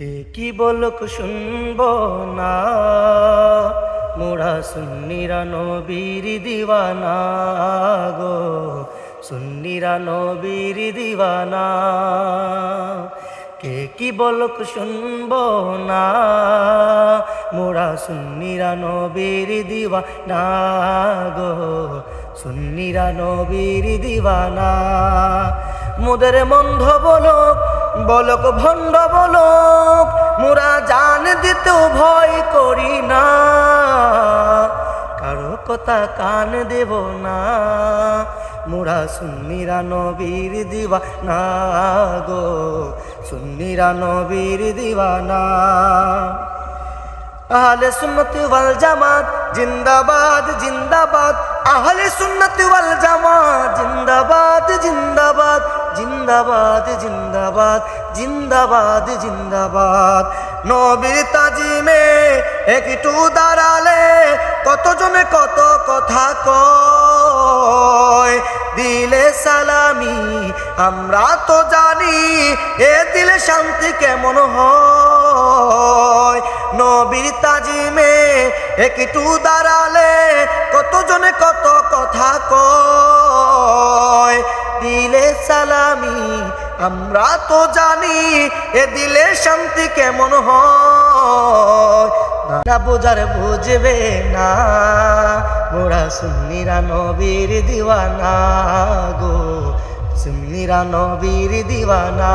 কে কি বলক, শুনব না। মোরা সুন্নিরা নবীর দিওয়ানা গো। সুন্নিরা নবীর দিওয়ানা। কে কি বলক, শুনব না। মোরা সুন্নিরা নবীর দিওয়ানা গো। সুন্নিরা নবীর দিওয়ানা। মোদের মন্ধ বলক বলক ভণ্ড বলক, মোরা জান দিতেও ভয় করি না। কারও কথা কান দেব না, মোরা সুন্নিরা নবীর দিবা না গো, সুন্নিরা নবীর দিওয়ানা আহলে সুন্নত ওয়াল জামাত, জিন্দাবাদ জিন্দাবাদ। আহলে সুন্নত ওয়াল জামাত, জিন্দাবাদ জিন্দাবাদ। জিন্দাবাদ জিন্দাবাদ জিন্দাবাদ জিন্দাবাদ। নবীর তাজিমে একটু দাঁড়ালে কতজনে কত কথা কয়? দিলে সালামি, আমরা তো জানি এ দিলে শান্তি কেমন হয়। নবীর তাজিমে একটু দাঁড়ালে কতজনে কত কথা কয়? আমরা তো জানি এ দিলে শান্তি কেমন হয়। না বোঝার বুঝবে না, মোরা সুন্নিরা নবীর দিওয়ানা গো। সুন্নিরা নবীর দিওয়ানা,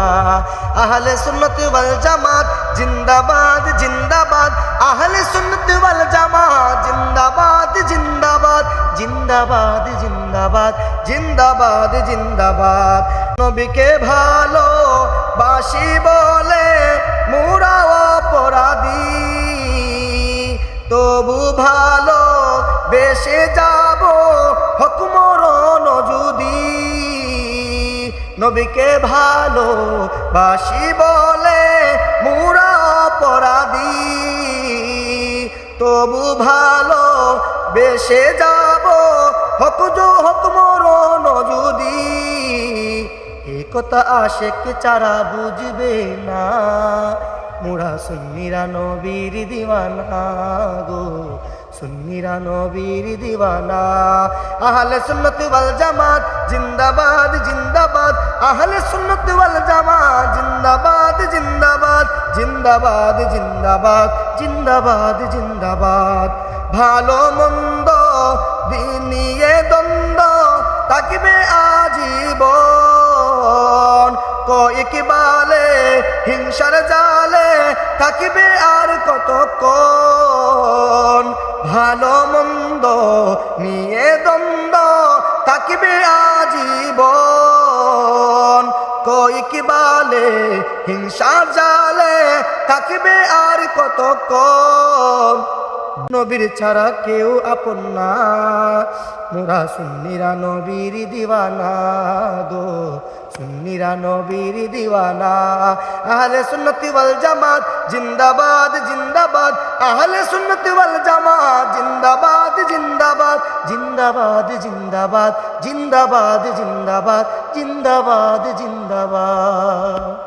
আহলে সুন্নত ওয়াল জামাত জিন্দাবাদ জিন্দাবাদ। আহলে সুন্নত ওয়াল জামাত জিন্দাবাদ জিন্দাবাদ। জিন্দাবাদ জিন্দাবাদ জিন্দাবাদ জিন্দাবাদ। নবীকে ভালো বাসি বলে মুরা অপরাধী। তবু ভালো বেশে যাব হকমরণ যদি। নবীকে ভালো বাসি বলে মুরা অপরাধী। তবু ভালো বেশে যাব হক হকমরণ যদি। এ কথা আশেক চারা বুঝবে না। মোরা সুন্নিরা নবীর দিওয়ানা গো, সুন্নিরা নবীর দিওয়ানা। আহলে সুন্নত ওয়াল জামাত জিন্দাবাদ জিন্দাবাদ। আহলে সুন্নত ওয়াল জামাত জিন্দাবাদ জিন্দাবাদ। জিন্দাবাদ জিন্দাবাদ জিন্দাবাদ জিন্দাবাদ। ভালো, মন্দ দিন নিয়ে দ্বন্দ্ব, তাকিবে আজীবন কয়েকবালে হিংসার জালে থাকিবে আর কতক্ষণ? ভালো মন্দ নিয়ে দ্বন্দ্ব থাকিবে আজীবন। কয়েকবালে হিংসার জালে থাকিবে আর কতক্ষণ? নবীর ছাড়া কেউ আপন না। মোরা সুন্নিরা নবীর দিওয়ানা গো, সুন্নিরা নবীর দিওয়ানা। আহলে সুন্নতি ওয়াল জামাত জিন্দাবাদ জিন্দাবাদ। আহলে সুন্নতি ওয়াল জামাত জিন্দাবাদ জিন্দাবাদ। জিন্দাবাদ জিন্দাবাদ জিন্দাবাদ জিন্দাবাদ জিন্দাবাদ জিন্দাবাদ।